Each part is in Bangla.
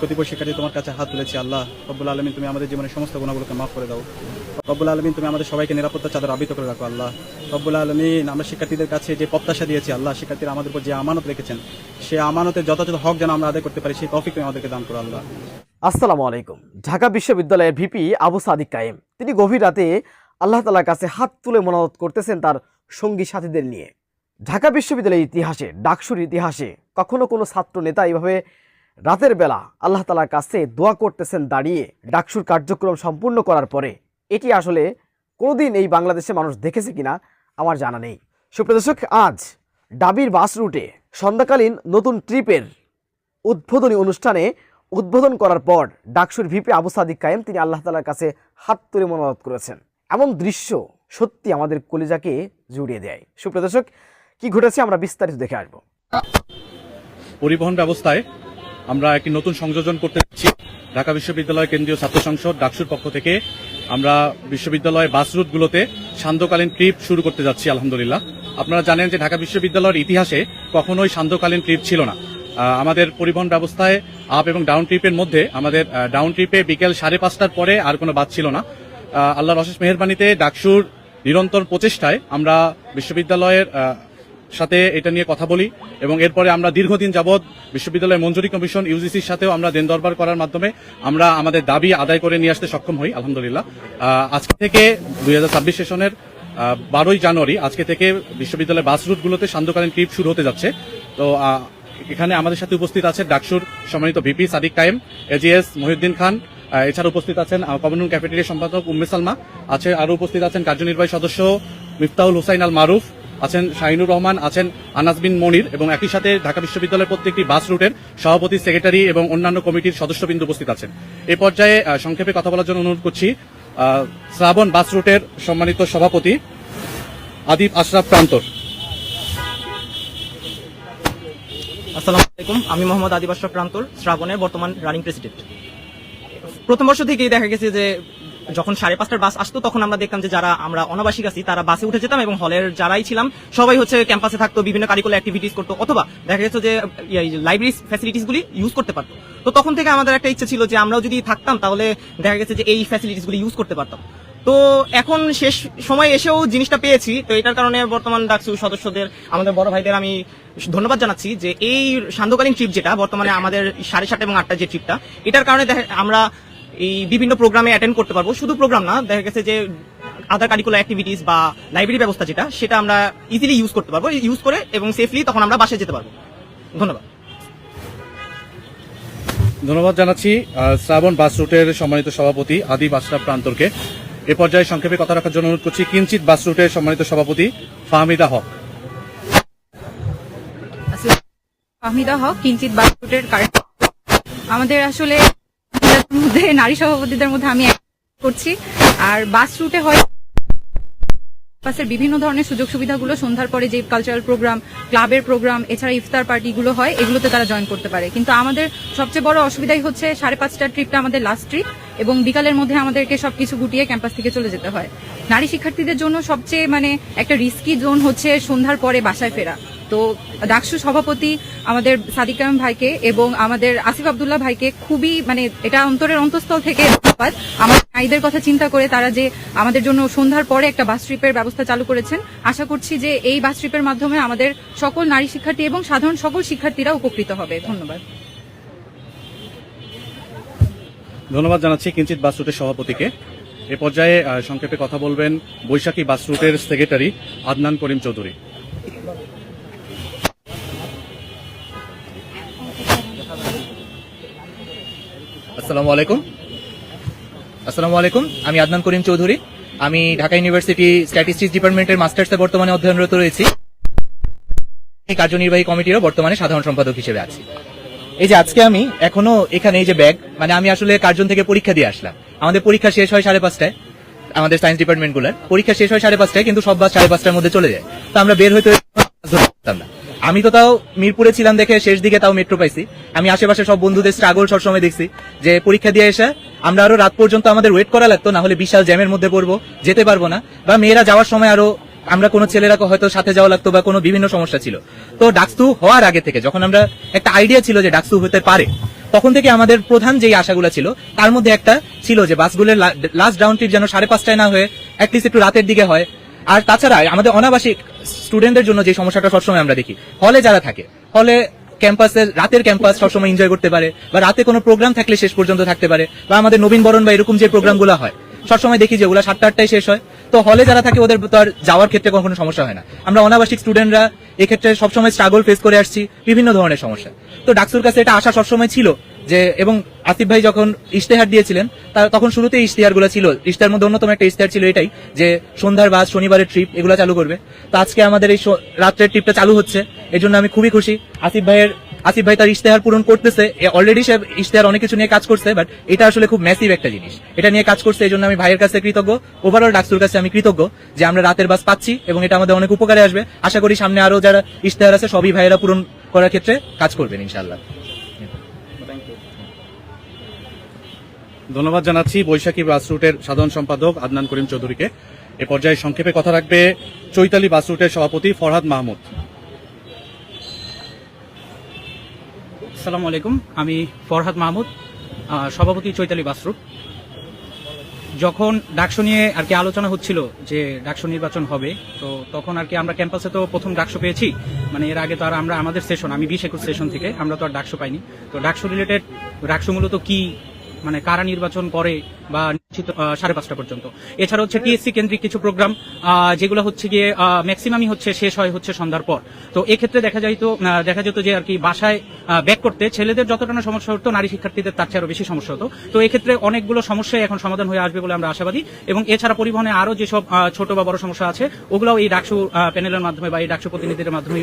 কতিপয় শিক্ষার্থী তোমার কাছে হাত তুলেছি, আল্লাহ। রব্বুল আলমিন, তুমি আমাদের জীবনের সমস্ত গুণাগুলোকে মাফ করে দাও। রব্বুল আলমিন, তুমি আমাদের সবাইকে নিরাপত্তা চাদর আবিত করে রাখো, আল্লাহ। রব্বুল আলমিন, আমরা শিক্ষার্থীদের কাছে যে প্রত্যাশা দিয়েছি, আল্লাহ, শিক্ষার্থীরা আমাদের উপর যে আমানত রেখেছেন, সে আমানতের যথাযথ হক যেন আমরা আদায় করতে পারি, সেই তফিক তুমি আমাদেরকে দান করো, আল্লাহ। আসসালামু আলাইকুম। ঢাকা বিশ্ববিদ্যালয়ের ভিপি আবু সাদিক কায়েম। তিনি গভীর রাতে আল্লাহ তালার কাছে হাত তুলে মনোনত করতেছেন তার সঙ্গী সাথীদের নিয়ে। ঢাকা বিশ্ববিদ্যালয়ের ইতিহাসে, ডাকসুর ইতিহাসে কখনো কোনো ছাত্র নেতা এইভাবে রাতের বেলা আল্লাহ তালার কাছে দোয়া করতেছেন দাঁড়িয়ে ডাকসুর কার্যক্রম সম্পূর্ণ করার পরে। এটি আসলে কোনোদিন এই বাংলাদেশে মানুষ দেখেছে কিনা আমার জানা নেই। সুপ্রদর্শক আজ ডাবির বাস রুটে সন্ধ্যাকালীন নতুন ট্রিপের উদ্বোধনী অনুষ্ঠানে উদ্বোধন করার পর ডাকসুর ভিপি আবু সাদিক কায়েম তিনি আল্লাহ তালার কাছে হাত তুলে মনোনত করেছেন। এমন দৃশ্য সত্যি আমাদের কলিজাকে জুড়িয়ে দেয়। সুপ্রদর্শক কি ঘটেছে আমরা বিস্তারিত দেখে আসব। পরিবহন ব্যবস্থায় আমরা একটি নতুন সংযোজন করতে যাচ্ছি। ঢাকা বিশ্ববিদ্যালয় কেন্দ্রীয় ছাত্র সংসদ ডাকসুর পক্ষ থেকে। আমরা বিশ্ববিদ্যালয় বাস রুটগুলোতে সান্ধ্যকালীন ট্রিপ শুরু করতে যাচ্ছি, আলহামদুলিল্লাহ। আপনারা জানেন যে ঢাকা বিশ্ববিদ্যালয়ের ইতিহাসে কখনোই সান্ধ্যকালীন ট্রিপ ছিল না। আমাদের পরিবহন ব্যবস্থায় আপ এবং ডাউন ট্রিপের মধ্যে আমাদের ডাউন ট্রিপে বিকেল সাড়ে পাঁচটার পরে আর কোনো বাস ছিল না। আল্লাহর অশেষ মেহরবানিতে ডাকসুর নিরন্তর প্রচেষ্টায় আমরা বিশ্ববিদ্যালয়ের সাথে এটা নিয়ে কথা বলি এবং এরপরে আমরা দীর্ঘদিন যাবৎ বিশ্ববিদ্যালয় মঞ্জুরি কমিশন ইউজিসির সাথেও আমরা দেন দরবার করার মাধ্যমে আমরা আমাদের দাবি আদায় করে নিয়ে আসতে সক্ষম হই, আলহামদুলিল্লাহ। আজকে থেকে দুই হাজার ছাব্বিশ সেশনের বারোই জানুয়ারি আজকে থেকে বিশ্ববিদ্যালয় বাস রুটগুলোতে সান্ধ্যকালীন ট্রিপ শুরু হতে যাচ্ছে। তো এখানে আমাদের সাথে উপস্থিত আছে ডাকসুর সম্মানিত ভিপি সাদিক কায়েম এজিএস মহিউদ্দিন খান এছাড়া উপস্থিত আছেন কমনরুম ক্যাফেটেরিয়া সম্পাদক উম্মে সালমা, আছে আরও উপস্থিত আছেন কার্যনির্বাহী সদস্য মিফতাউল হুসাইন আল মারুফ আছেন শাহিনুর রহমান, আছেন আনাস বিন মনির এবং একই সাথে ঢাকা বিশ্ববিদ্যালয়ের প্রত্যেকটি বাস রুটের সভাপতি, সেক্রেটারি এবং অন্যান্য কমিটির সদস্যবৃন্দ উপস্থিত আছেন। এ পর্যায়ে সংক্ষেপে কথা বলার জন্য অনুরোধ করছি শ্রাবণ বাস রুটের সম্মানিত সভাপতি আদিব আশরাফ প্রান্তর। আসসালামু আলাইকুম, আমি মোহাম্মদ আদিব আশরাফ প্রান্তর, শ্রাবণের বর্তমান রানিং প্রেসিডেন্ট। প্রথম বর্ষ থেকেই দেখা গেছে যে যখন সাড়ে পাঁচটার বাস আসতো, তখন আমরা দেখতাম যে যারা আমরা অনাবাসিক আছি, তারা বাসে উঠে যেতাম এবং হলের যারাই ছিলাম, সবাই হচ্ছে ক্যাম্পাসে থাকতো, বিভিন্ন কারিকুলার অ্যাক্টিভিটিস করতো, অথবা দেখা গেছে যে লাইব্রেরি ফ্যাসিলিটিস গুলি ইউজ করতে পারতো। তো তখন থেকে আমাদের একটা ইচ্ছা ছিল যে আমরাও যদি থাকতাম, তাহলে দেখা গেছে যে এই ফ্যাসিলিটিস গুলি ইউজ করতে পারতাম। তো এখন শেষ সময় এসেও জিনিসটা পেয়েছি, তো এটার কারণে বর্তমান ডাকসু সদস্যদের, আমাদের বড় ভাইদের আমি ধন্যবাদ জানাচ্ছি যে এই সান্ধ্যকালীন ট্রিপ যেটা, বর্তমানে আমাদের সাড়ে সাতটা এবং আটটা যে ট্রিপটা এটার কারণে আমরা এই বিভিন্ন প্রোগ্রামে অ্যাটেন্ড করতে পারব। শুধু প্রোগ্রাম না দেখা গেছে যে আদার কারিকুলার অ্যাক্টিভিটিস বা লাইব্রেরি ব্যবস্থা যেটা সেটা আমরা ইজিলি ইউজ করতে পারব। ইউজ করে এবং সেফলি তখন আমরা বাসে যেতে পারব। ধন্যবাদ। ধন্যবাদ জানাচ্ছি আহ, শ্রাবণ বাস রুটের সম্মানিত সভাপতি আদিব আশরাফ প্রান্তরকে। এ পর্যায়ে সংক্ষেপে কথা রাখার জন্য অনুরোধ করছি কিঞ্চিত বাস রুটের সম্মানিত সভাপতি ফাহমিদা হক। ফাহমিদা হক কিঞ্চিত বাস রুটের আমাদের আসলে নারী সভাপতিদের মধ্যে আমি করছি। আর বাস রুটে হয় বাসের বিভিন্ন ধরনের সুযোগ সুবিধাগুলো। সন্ধ্যার পরে যে কালচারাল প্রোগ্রাম ক্লাবের প্রোগ্রাম এছাড়া ইফতার পার্টিগুলো হয়, এগুলোতে তারা জয়েন করতে পারে। কিন্তু আমাদের সবচেয়ে বড় অসুবিধাই হচ্ছে সাড়ে পাঁচটার ট্রিপটা আমাদের লাস্ট ট্রিপ এবং বিকালের মধ্যে আমাদেরকে সবকিছু গুটিয়ে ক্যাম্পাস থেকে চলে যেতে হয়। নারী শিক্ষার্থীদের জন্য সবচেয়ে মানে একটা রিস্কি জোন হচ্ছে সন্ধ্যার পরে বাসায় ফেরা। তো ডাকসু সভাপতি আমাদের সাদিক কালাম ভাইকে এবং আমাদের আসিফ আবদুল্লাহ ভাইকে খুবই মানে এটা অন্তরের অন্তঃস্থল থেকে ধন্যবাদ। আমার ভাইদের কথা চিন্তা করে তারা যে আমাদের জন্য সন্ধ্যার পরে একটা বাস ট্রিপের ব্যবস্থা চালু করেছেন। আশা করছি যে এই বাস ট্রিপের মাধ্যমে আমাদের সকল নারী শিক্ষার্থী এবং সাধারণ সকল শিক্ষার্থীরা উপকৃত হবে। ধন্যবাদ। ধন্যবাদ জানাচ্ছি কিঞ্চিত বাস রুটের সভাপতিকে। এ পর্যায়ে সংক্ষেপে কথা বলবেন বৈশাখী বাস রুটের সেক্রেটারি আদনান করিম চৌধুরী। আসসালামু আলাইকুম। আসসালামু আলাইকুম, আমি আদনান করিম চৌধুরী। আমি ঢাকা ইউনিভার্সিটি স্ট্যাটিস্টিক্স ডিপার্টমেন্টের মাস্টার্সে বর্তমানে অধ্যয়নরত রয়েছি। কার্যনির্বাহী কমিটিরও বর্তমানে সাধারণ সম্পাদক হিসেবে আছি। এই যে আজকে আমি এখনও এখানে এই যে ব্যাগ মানে আমি আসলে কার্জন থেকে পরীক্ষা দিয়ে আসলাম। আমাদের পরীক্ষা শেষ হয় সাড়ে পাঁচটায়, আমাদের সায়েন্স ডিপার্টমেন্টগুলোর। পরীক্ষা শেষ হয় সাড়ে পাঁচটায়, কিন্তু সব বাস সাড়ে পাঁচটার মধ্যে চলে যায়। তো আমরা বের হইতে না। আমি তো তাও মিরপুরে ছিলাম দেখে শেষ দিকে তাও মেট্রো পাইছি। আমি আশেপাশে সব বন্ধুদের স্ট্রাগল সবসময় দেখছি, যে পরীক্ষা দিয়ে এসে আমরা আরও রাত পর্যন্ত আমাদের ওয়েট করা লাগতো, না হলে বিশাল জ্যামের মধ্যে পড়ব, যেতে পারব না। বা মেয়েরা যাওয়ার সময় আরও আমরা কোনো ছেলেরা হয়তো সাথে যাওয়া লাগতো বা কোনো বিভিন্ন সমস্যা ছিল। তো ডাকসু হওয়ার আগে থেকে যখন আমরা একটা আইডিয়া ছিল যে ডাকসু হতে পারে, তখন থেকে আমাদের প্রধান যেই আশাগুলো ছিল, তার মধ্যে একটা ছিল যে বাসগুলোর লাস্ট ডাউন ট্রিপ যেন সাড়ে পাঁচটায় না হয়ে অ্যাটলিস্ট একটু রাতের দিকে হয়। আর তাছাড়া আমাদের অনাবাসিক স্টুডেন্টদের জন্য যে সমস্যাটা সবসময় আমরা দেখি হলে যারা থাকে হলে ক্যাম্পাসের রাতের ক্যাম্পাস সবসময় এনজয় করতে পারে, বা রাতে কোনো প্রোগ্রাম থাকলে শেষ পর্যন্ত থাকতে পারে, বা আমাদের নবীন বরণ বা এরকম যে প্রোগ্রামগুলো হয়, সবসময় দেখি যে ওগুলো সাতটা আটটায় শেষ হয়। তো হলে যারা থাকে, ওদের তো আর যাওয়ার ক্ষেত্রে কখনো সমস্যা হয় না। আমরা অনাবাসিক স্টুডেন্টরা এক্ষেত্রে সবসময় স্ট্রাগল ফেস করে আসছি বিভিন্ন ধরনের সমস্যা। তো ডাকসুর কাছে এটা আশা সবসময় ছিল যে, এবং আসিফ ভাই যখন ইশতেহার দিয়েছিলেন তার তখন শুরুতে ইশতেহারগুলো ছিল। ইশতেহার মধ্যে অন্যতম একটা ইশতেহার ছিল এটাই, যে সন্ধ্যার বাস, শনিবারের ট্রিপ এগুলো চালু করবে। তো আজকে আমাদের এই রাত্রের ট্রিপটা চালু হচ্ছে এই জন্য আমি খুবই খুশি। আসিফ ভাইয়ের, আসিফ ভাই তার ইশতেহার পূরণ করতেছে। অলরেডি সে ইশতেহার অনেক কিছু নিয়ে কাজ করছে বাট এটা আসলে খুব ম্যাসিভ একটা জিনিস। এটা নিয়ে কাজ করছে এই জন্য আমি ভাইয়ের কাছে কৃতজ্ঞ। ওভারঅল ডাকসুর কাছে আমি কৃতজ্ঞ যে আমরা রাতের বাস পাচ্ছি, এবং এটা আমাদের অনেক উপকারে আসবে। আশা করি সামনে আরও যারা ইশতেহার আছে, সবই ভাইয়েরা পূরণ করার ক্ষেত্রে কাজ করবেন ইনশাল্লাহ ধন্যবাদ জানাচ্ছি বৈশাখী বাস রুটের সাধারণ সম্পাদক আদনান করিম চৌধুরীকে। এ পর্যায়ে সংক্ষেপে কথা রাখবে চৈতালি বাস রুটের সভাপতি ফরহাদ মাহমুদ। আসসালামু আলাইকুম, আমি ফরহাদ মাহমুদ সভাপতি চৈতালি বাসরুট যখন ডাকসু নিয়ে আর কি আলোচনা হচ্ছিল যে ডাকসু নির্বাচন হবে, তো তখন আর কি আমরা ক্যাম্পাসে তো প্রথম ডাকসু পেয়েছি মানে এর আগে তো আর আমরা আমাদের সেশন, আমি বিশ একুশ সেশন থেকে, আমরা তো আর ডাকসু পাইনি। তো ডাকসু রিলেটেড ডাকসু মূলত কি মানে কারা নির্বাচন করে বা নিশ্চিত সাড়ে পাঁচটা পর্যন্ত। এছাড়া হচ্ছে টিএসসি কেন্দ্রিক কিছু প্রোগ্রাম যেগুলো হচ্ছে গিয়ে ম্যাক্সিমামই হচ্ছে শেষ হয় হচ্ছে সন্ধ্যার পর। তো এক্ষেত্রে দেখা যাইতো দেখা যেত যে আর কি বাসায় ব্যাক করতে ছেলেদের যতটা না সমস্যা হতো নারী শিক্ষার্থীদের তার চেয়ে আরও বেশি সমস্যা হতো। তো এক্ষেত্রে অনেকগুলো সমস্যাই এখন সমাধান হয়ে আসবে বলে আমরা আশাবাদী। এবং এছাড়া পরিবহনে আরও যেসব ছোট বা বড় সমস্যা আছে ওগুলোও এই ডাকসু প্যানেলের মাধ্যমে বা এই ডাকসু প্রতিনিধিদের মাধ্যমে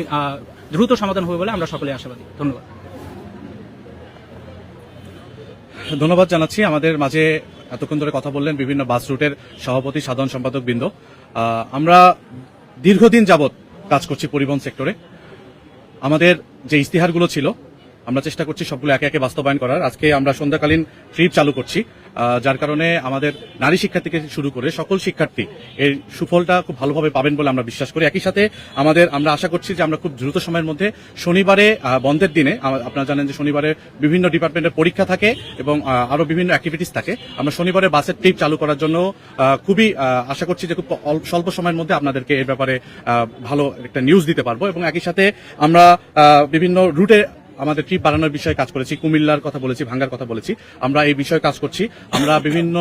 দ্রুত সমাধান হবে বলে আমরা সকলে আশাবাদী। ধন্যবাদ। ধন্যবাদ জানাচ্ছি। আমাদের মাঝে এতক্ষণ ধরে কথা বললেন বিভিন্ন বাস রুটের সভাপতি, সাধারণ সম্পাদক বৃন্দ। আমরা দীর্ঘদিন যাবৎ কাজ করছি পরিবহন সেক্টরে। আমাদের যে ইস্তিহারগুলো ছিল আমরা চেষ্টা করছি সবগুলো একে একে বাস্তবায়ন করার। আজকে আমরা সন্ধ্যাকালীন ট্রিপ চালু করছি যার কারণে আমাদের নারী শিক্ষার্থী থেকে শুরু করে সকল শিক্ষার্থী এর সুফলটা খুব ভালোভাবে পাবেন বলে আমরা বিশ্বাস করি। একই সাথে আমাদের, আমরা আশা করছি যে আমরা খুব দ্রুত সময়ের মধ্যে শনিবারে বন্ধের দিনে আপনারা জানেন যে শনিবারে বিভিন্ন ডিপার্টমেন্টের পরীক্ষা থাকে এবং আরও বিভিন্ন অ্যাক্টিভিটিস থাকে। আমরা শনিবারে বাসের ট্রিপ চালু করার জন্য খুবই আশা করছি যে খুব স্বল্প সময়ের মধ্যে আপনাদেরকে এই ব্যাপারে ভালো একটা নিউজ দিতে পারব এবং একই সাথে আমরা বিভিন্ন রুটে আমাদের ট্রিপ বাড়ানোর বিষয়ে কাজ করেছি, কুমিল্লার কথা বলেছি, ভাঙ্গার কথা বলেছি। আমরা এই বিষয়ে কাজ করছি। আমরা বিভিন্ন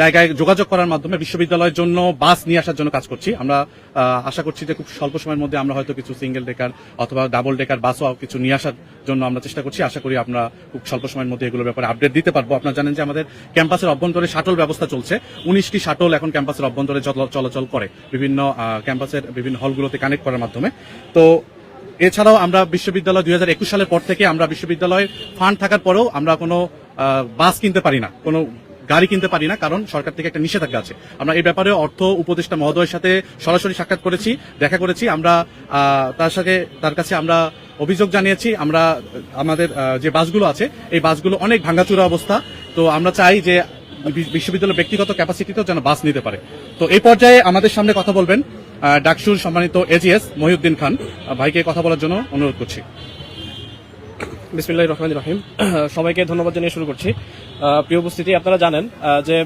জায়গায় যোগাযোগ করার মাধ্যমে বিশ্ববিদ্যালয়ের জন্য বাস নিয়ে আসার জন্য কাজ করছি। আমরা আশা করছি যে খুব স্বল্প সময়ের মধ্যে আমরা হয়তো কিছু সিঙ্গেল ডেকার অথবা ডাবল ডেকার বাসও কিছু নিয়ে আসার জন্য আমরা চেষ্টা করছি। আশা করি আমরা খুব স্বল্প সময়ের মধ্যে এগুলোর ব্যাপারে আপডেট দিতে পারব। আপনারা জানেন যে আমাদের ক্যাম্পাসের অভ্যন্তরে শাটল ব্যবস্থা চলছে। উনিশটি শাটল এখন ক্যাম্পাসের অভ্যন্তরে চলাচল করে। বিভিন্ন ক্যাম্পাসের বিভিন্ন হলগুলোতে কানেক্ট করার মাধ্যমে। তো এছাড়াও আমরা বিশ্ববিদ্যালয় দুই হাজার একুশ সালের পর থেকে আমরা বিশ্ববিদ্যালয়ের ফান্ড থাকার পরেও আমরা কোনো বাস কিনতে পারি না, কোনো গাড়ি কিনতে পারি না, কারণ সরকার থেকে একটা নিষেধাজ্ঞা আছে। আমরা এই ব্যাপারে অর্থ উপদেষ্টা মহোদয়ের সাথে সরাসরি সাক্ষাৎ করেছি, দেখা করেছি, আমরা তার সাথে, তার কাছে আমরা অভিযোগ জানিয়েছি, আমরা, আমাদের যে বাসগুলো আছে, এই বাসগুলো অনেক ভাঙ্গাচুরা অবস্থা, তো আমরা চাই যে বিশ্ববিদ্যালয়ের ব্যক্তিগত ক্যাপাসিটিতেও যেন বাস নিতে পারে। তো এই পর্যায়ে আমাদের সামনে কথা বলবেন ডাকসুর সম্মানিত এজিএস মহিউদ্দিন খান ভাইকে কথা বলার জন্য অনুরোধ করছি। বিসমিল্লাহ রহমান রহিম। সবাইকে ধন্যবাদ জানিয়ে শুরু করছি। প্রিয় উপস্থিতি, আপনারা জানেন যে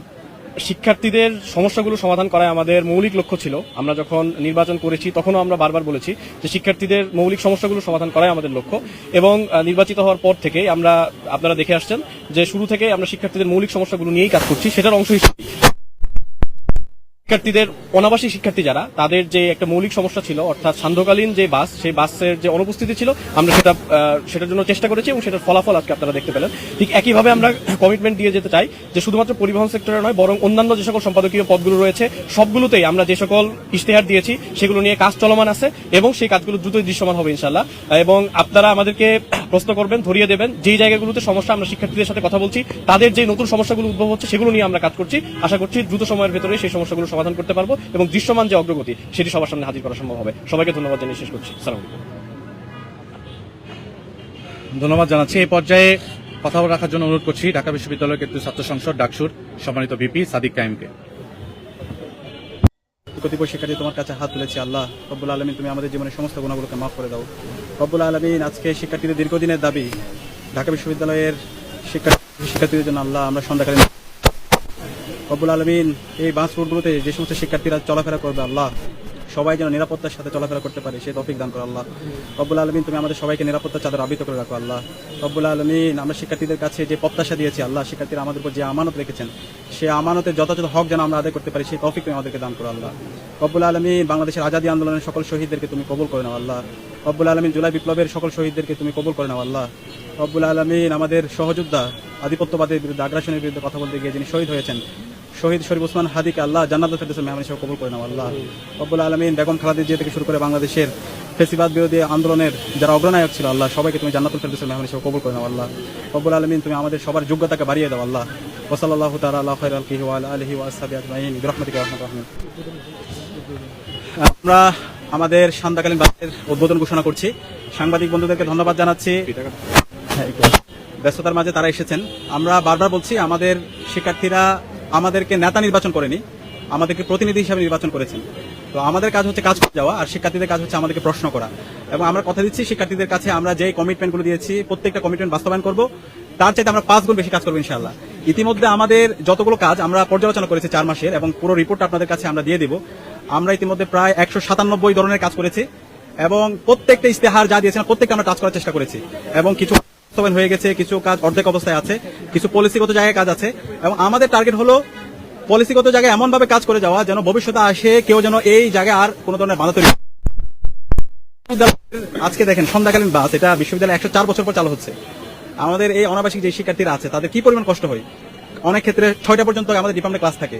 শিক্ষার্থীদের সমস্যাগুলো সমাধান করাই আমাদের মৌলিক লক্ষ্য ছিল। আমরা যখন নির্বাচন করেছি, তখনও আমরা বারবার বলেছি যে শিক্ষার্থীদের মৌলিক সমস্যাগুলো সমাধান করাই আমাদের লক্ষ্য। এবং নির্বাচিত হওয়ার পর থেকেই আমরা, আপনারা দেখে আসছেন যে শুরু থেকে আমরা শিক্ষার্থীদের মৌলিক সমস্যাগুলো নিয়েই কাজ করছি, সেটার অংশ হিসেবে। শিক্ষার্থীদের, অনাবাসী শিক্ষার্থী যারা, তাদের যে একটা মৌলিক সমস্যা ছিল, অর্থাৎ সান্ধ্যকালীন যে বাস, সেই বাসের যে অনুপস্থিতি ছিল, আমরা সেটা সেটার জন্য চেষ্টা করেছি এবং সেটার ফলাফল আজকে আপনারা দেখতে পেলেন। ঠিক একইভাবে আমরা কমিটমেন্ট দিয়ে যেতে চাই যে শুধুমাত্র পরিবহন সেক্টরে নয়, বরং অন্যান্য যে সকল সম্পাদকীয় পদগুলো রয়েছে, সবগুলোতেই আমরা যে সকল ইশতেহার দিয়েছি, সেগুলো নিয়ে কাজ চলমান আছে এবং সেই কাজগুলো দ্রুতই দৃশ্যমান হবে ইনশাল্লাহ এবং আপনারা আমাদেরকে প্রশ্ন করবেন, ধরিয়ে দেবেন, যেই জায়গাগুলোতে সমস্যা আমরা শিক্ষার্থীদের সাথে কথা বলছি, তাদের যে নতুন সমস্যাগুলো উদ্ভব হচ্ছে, সেগুলো নিয়ে আমরা কাজ করছি। আশা করছি দ্রুত সময়ের ভেতরে সেই সমস্যাগুলো সমাধান করতে পারব এবং দৃশ্যমান যে অগ্রগতি সেটি সবার সামনে হাজির করা সম্ভব হবে। সবাইকে ধন্যবাদ জানিয়ে শেষ করছি। সালাম ধন্যবাদ জানাচ্ছি। এই পর্যায়ে কথা রাখার জন্য অনুরোধ করছি ঢাকা বিশ্ববিদ্যালয় কেন্দ্রীয় ছাত্র সংসদ ডাকসুর সম্মানিত ভিপি সাদিক কাইমকে কতিপয় শিক্ষার্থী তোমার কাছে হাত তুলেছি। আল্লাহ রব্বুল আলমিন তুমি আমাদের জীবনের সমস্ত গুণাগুলোকে মাফ করে দাও। রব্বুল আলমিন আজকে শিক্ষার্থীদের দীর্ঘদিনের দাবি ঢাকা বিশ্ববিদ্যালয়ের শিক্ষার্থী শিক্ষার্থীদের জন্য আল্লাহ আমরা সন্ধ্যাকালীন রব্বুল আলমিন এই বাস রুটগুলোতে যে সমস্ত শিক্ষার্থীরা চলাফেরা করবে, আল্লাহ সবাই যেন নিরাপত্তার সাথে চলাফেরা করতে পারে, সে তফিক দান করো, আল্লাহ। রব্বুল আলমিন, তুমি আমাদের সবাইকে নিরাপত্তার চাদর আবৃত করে রাখো, আল্লাহ। রব্বুল আলমিন, আমরা শিক্ষার্থীদের কাছে যে প্রত্যাশা দিয়েছি, আল্লাহ, শিক্ষার্থীরা আমাদের উপর যে আমানত রেখেছেন, সে আমানতের যথাযথ হক যেন আমরা আদায় করতে পারি সেই তফিক তুমি আমাদেরকে দান করো, আল্লাহ। রব্বুল আলমিন, বাংলাদেশের আজাদী আন্দোলনের সকল শহীদদেরকে তুমি কবুল করে নাও, আল্লাহ। রব্বুল আলমিন, জুলাই বিপ্লবের সকল শহীদদেরকে তুমি কবুল করে নাও, আল্লাহ। রব্বুল আলমিন, আমাদের সহযোদ্ধা, আধিপত্যবাদের বিরুদ্ধে, আগ্রাসনের বিরুদ্ধে কথা বলতে গিয়ে যিনি শহীদ হয়েছেন শহীদ শরীফ ওসমান হাদিক আল্লাহ জান্নাত ফেরদৌসের মেহমান হিসেবে কবুল করে নাও আল্লাহ। রব্বুল আলমিন বেগম খালাদি জিয়া থেকে শুরু করে বাংলাদেশের ফেসিবাদ বিরোধী আন্দোলনের যারা অগ্রনায়ক ছিল আল্লাহ সবাইকে তুমি জান্নাতুল ফেরদৌসের মেহমান হিসেবে কবুল করে নাও আল্লাহ। রব্বুল আলমিন তুমি আমাদের সবার যোগ্যতাকে বাড়িয়ে দাও আল্লাহ। ওয়াল আলহি ওয়াসাবি আজমাইন। বিরহমতিকে রহমত রহমান। আমরা আমাদের সান্তাকালীন বাসের উদ্বোধন ঘোষণা করছি। সাংবাদিক বন্ধুদেরকে ধন্যবাদ জানাচ্ছি। হ্যাঁ, ব্যস্ততার মাঝে তারা এসেছেন। আমরা বারবার বলছি আমাদের শিক্ষার্থীরা আমাদেরকে নেতা নির্বাচন করেনি, আমাদেরকে প্রতিনিধি হিসাবে নির্বাচন করেছেন। তো আমাদের কাজ হচ্ছে কাজ করে যাওয়া, আর শিক্ষার্থীদের কাজ হচ্ছে আমাদেরকে প্রশ্ন করা। এবং আমরা কথা দিচ্ছি, শিক্ষার্থীদের কাছে আমরা যে কমিটমেন্টগুলো দিয়েছি, প্রত্যেকটা কমিটমেন্ট বাস্তবায়ন করব, তার চাইতে আমরা পাঁচ গুণ বেশি কাজ করব ইনশাল্লাহ ইতিমধ্যে আমাদের যতগুলো কাজ আমরা পর্যালোচনা করেছি চার মাসের, এবং পুরো রিপোর্ট আপনাদের কাছে আমরা দিয়ে দিব। আমরা ইতিমধ্যে প্রায় একশো সাতানব্বই ধরনের কাজ করেছি, এবং প্রত্যেকটা ইস্তেহার যা দিয়েছেন, প্রত্যেকটা আমরা কাজ করার চেষ্টা করেছি। এবং কিছু বাস্তবায়ন হয়ে গেছে, কিছু কাজ অর্ধেক অবস্থায় আছে, কিছু পলিসিগত জায়গায় কাজ আছে, এবং আমাদের টার্গেট হলো পলিসিগত জায়গায় এমন ভাবে কাজ করে যাওয়া যেন ভবিষ্যতে আসে, কেউ যেন এই জায়গায় আর কোনো ধরনের বাধা তৈরি আজকে দেখেন, সন্ধ্যাকালীন বাস, এটা বিশ্ববিদ্যালয় একশো চার বছর পর চালু হচ্ছে। আমাদের এই অনাবাসিক যে শিক্ষার্থীরা আছে, তাদের কি পরিমাণ কষ্ট হয়? অনেক ক্ষেত্রে ছয়টা পর্যন্ত আমাদের ডিপার্টমেন্ট ক্লাস থাকে।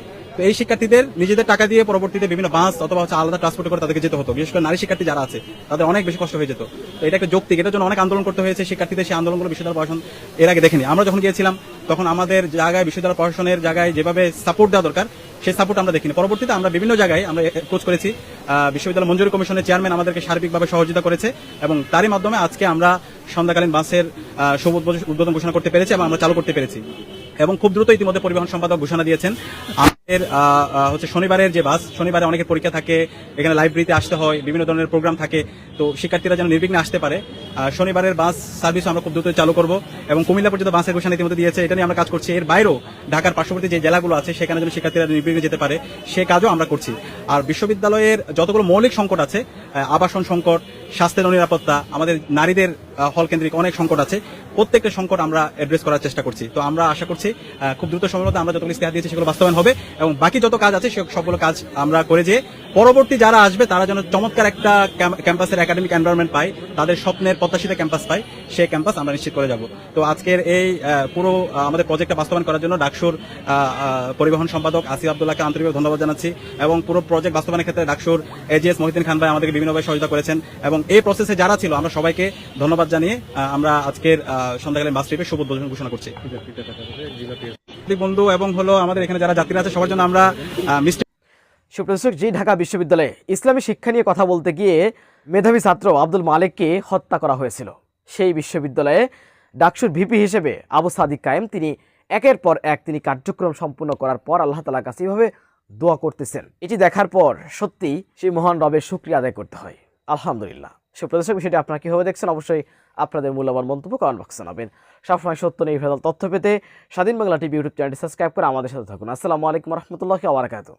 এই শিক্ষার্থীদের নিজেদের টাকা দিয়ে পরবর্তীতে বিভিন্ন বাস অথবা হচ্ছে আলাদা ট্রান্সপোর্ট করে তাদেরকে যেতে হতো। বিশেষ করে নারী শিক্ষার্থী যারা আছে, তাদের অনেক বেশি কষ্ট হয়ে যেত। এটা একটা যৌক্তিক, এটার জন্য অনেক আন্দোলন করতে হয়েছে শিক্ষার্থীদের। সেই আন্দোলনগুলো বিশ্ববিদ্যালয় প্রশাসন এর আগে দেখেনি। আমরা যখন গিয়েছিলাম, তখন আমাদের জায়গায়, বিশ্ববিদ্যালয় প্রশাসনের জায়গায় যেভাবে সাপোর্ট দেওয়া দরকার, সেই সাপোর্ট আমরা দেখিনি। পরবর্তীতে আমরা বিভিন্ন জায়গায় আমরা কোচ করেছি। বিশ্ববিদ্যালয় মঞ্জুরি কমিশনের চেয়ারম্যান আমাদেরকে সার্বিকভাবে সহযোগিতা করেছে এবং তারই মাধ্যমে আজকে আমরা সন্ধ্যাকালীন বাসের শুভ উদ্বোধন ঘোষণা করতে পেরেছি এবং আমরা চালু করতে পেরেছি। এবং খুব দ্রুত ইতিমধ্যে পরিবহন সম্পাদক ঘোষণা দিয়েছেন। আহ, হচ্ছে শনিবারের যে বাস শনিবারে অনেকের পরীক্ষা থাকে এখানে লাইব্রেরিতে আসতে হয় বিভিন্ন ধরনের প্রোগ্রাম থাকে তো শিক্ষার্থীরা যেন নির্বিঘ্নে আসতে পারে। শনিবারের বাস সার্ভিস আমরা খুব দ্রুত চালু করব এবং কুমিল্লা পর্যন্ত বাসের ঘোষণা ইতিমধ্যে দিয়েছে এটা নিয়ে আমরা কাজ করছি। এর বাইরেও ঢাকার পার্শ্ববর্তী যে জেলাগুলো আছে সেখানে যেন শিক্ষার্থীরা নির্বিঘ্নে যেতে পারে সে কাজও আমরা করছি। আর বিশ্ববিদ্যালয়ের যতগুলো মৌলিক সংকট আছে আবাসন সংকট স্বাস্থ্যের অনিরাপত্তা আমাদের নারীদের হল কেন্দ্রিক অনেক সংকট আছে প্রত্যেকটা সংকট আমরা অ্যাড্রেস করার চেষ্টা করছি। তো আমরা আশা করছি খুব দ্রুত সময়ের মধ্যে আমরা যতগুলো ইস্তেহার দিয়েছি সেগুলো বাস্তবায়ন হবে এবং বাকি যত কাজ আছে সে সবগুলো কাজ আমরা করে যে পরবর্তী যারা আসবে, তারা যেন চমৎকার একটা ক্যাম্পাসের একাডেমিক এনভায়রনমেন্ট পায়, তাদের স্বপ্নের প্রত্যাশিত ক্যাম্পাস পায়, সেই ক্যাম্পাস আমরা নিশ্চিত করে যাব। তো আজকের এই পুরো আমাদের প্রজেক্টটা বাস্তবায়ন করার জন্য ডাকসুর পরিবহন সম্পাদক আসিফ আবদুল্লাহকে আন্তরিকভাবে ধন্যবাদ জানাচ্ছি এবং পুরো প্রজেক্ট বাস্তবায়নের ক্ষেত্রে ডাকসুর এজিএস মহিদিন খান ভাই আমাদেরকে বিভিন্নভাবে সহযোগিতা করেছেন এবং এই প্রসেসে যারা ছিল, আমরা সবাইকে ধন্যবাদ জানিয়ে আমরা আজকের সন্ধ্যাকালীন বাস ট্রিপের শুভ উদ্বোধন ঘোষণা করছি। বন্ধু এবং হলো আমাদের এখানে যারা যাত্রীরা আছে সবার জন্য আমরা সুপ্রদর্শক জি ঢাকা বিশ্ববিদ্যালয়ে ইসলামী শিক্ষা নিয়ে কথা বলতে গিয়ে মেধাবী ছাত্র আব্দুল মালিককে হত্যা করা হয়েছিল। সেই বিশ্ববিদ্যালয়ে ডাকসুর ভিপি হিসেবে আবু সাদিক কায়েম। তিনি একের পর এক তিনি কার্যক্রম সম্পূর্ণ করার পর আল্লাহ তালার কাছে এইভাবে দোয়া করতেছেন। এটি দেখার পর সত্যি সেই মহান রবের শুক্রিয়া আদায় করতে হয়। আলহামদুলিল্লাহ। সুপ্রদর্শক বিষয়টি আপনারা কীভাবে দেখছেন? অবশ্যই আপনাদের মূল্যবান মন্তব্য কমেন্ট বক্সে জানাবেন। সবসময় সত্য নেই ভেদাল তথ্য পেতে স্বাধীন বাংলা টিভি ইউটিউব চ্যানেলটি সাবস্ক্রাইব করে আমাদের সাথে থাকুন। আসসালামু আলাইকুম রহমতুল্লাহ আবরাকাতু